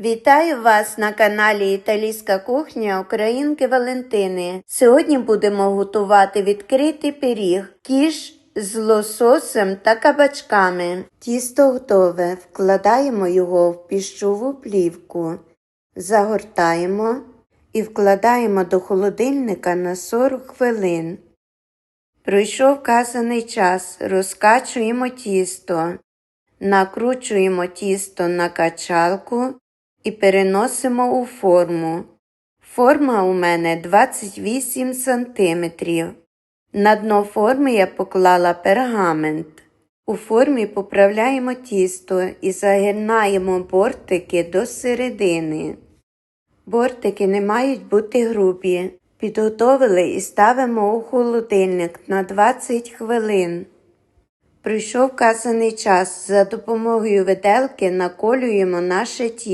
Вітаю вас на каналі Італійська кухня Українки Валентини. Сьогодні будемо готувати відкритий пиріг, кіш з лососем та кабачками. Тісто готове. Вкладаємо його в піщову плівку, загортаємо і вкладаємо до холодильника на 40 хвилин. Пройшов вказаний час, розкачуємо тісто, накручуємо тісто на качалку і переносимо у форму. Форма у мене 28 см. На дно форми я поклала пергамент. У формі поправляємо тісто і загинаємо бортики до середини. Бортики не мають бути грубі. Підготовили і ставимо у холодильник на 20 хвилин. Прийшов вказаний час. За допомогою виделки наколюємо наше тісто.